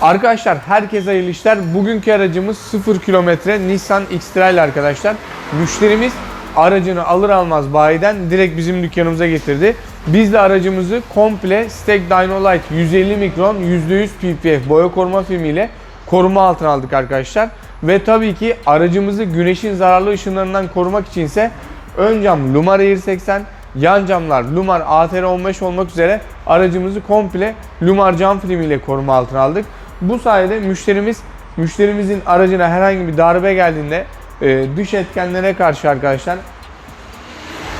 Arkadaşlar herkese hayırlı işler. Bugünkü aracımız 0 kilometre Nissan X-Trail arkadaşlar. Müşterimiz aracını alır almaz bayiden direkt bizim dükkanımıza getirdi. Biz de aracımızı komple Steg Dynolite 150 mikron %100 PPF boya koruma filmiyle koruma altına aldık arkadaşlar. Ve tabii ki aracımızı güneşin zararlı ışınlarından korumak içinse ön cam Lumar Air 80, yan camlar Lumar ATR 15 olmak üzere aracımızı komple Lumar cam filmiyle koruma altına aldık. Bu sayede müşterimiz müşterimizin aracına herhangi bir darbe geldiğinde e, dış etkenlere karşı arkadaşlar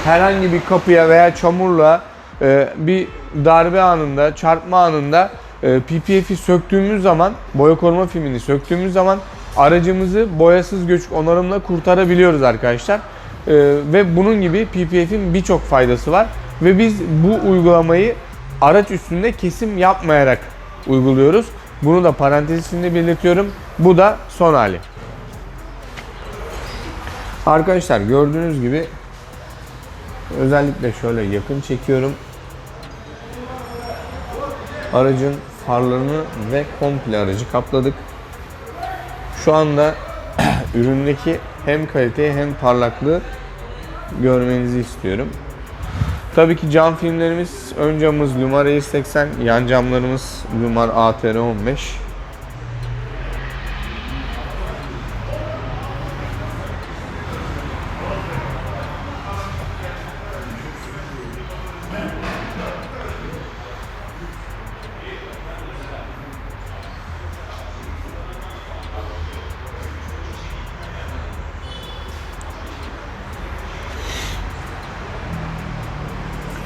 herhangi bir kapıya veya çamurla e, bir darbe anında, çarpma anında e, PPF'i söktüğümüz zaman, boya koruma filmini söktüğümüz zaman aracımızı boyasız göçük onarımla kurtarabiliyoruz arkadaşlar. E, ve bunun gibi PPF'in birçok faydası var. Ve biz bu uygulamayı araç üstünde kesim yapmayarak uyguluyoruz. Bunu da parantez içinde belirtiyorum. Bu da son hali. Arkadaşlar gördüğünüz gibi özellikle şöyle yakın çekiyorum. Aracın farlarını ve komple aracı kapladık. Şu anda üründeki hem kaliteyi hem parlaklığı görmenizi istiyorum. Tabii ki cam filmlerimiz ön camımız Lumar Air 80, yan camlarımız Lumar ATR 15.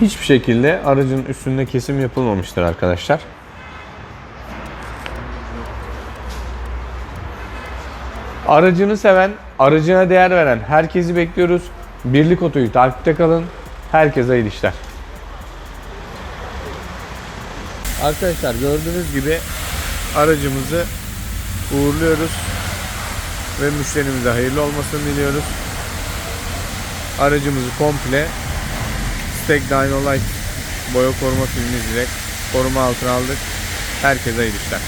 Hiçbir şekilde aracın üstünde kesim yapılmamıştır arkadaşlar. Aracını seven, aracına değer veren herkesi bekliyoruz. Birlik Oto'yu takipte kalın. Herkese hayırlı işler. Arkadaşlar gördüğünüz gibi aracımızı uğurluyoruz ve müşterimize hayırlı olmasını diliyoruz. Aracımızı komple Steg Dynolite boya koruma filmi ile koruma altına aldık. Herkese iyi işler.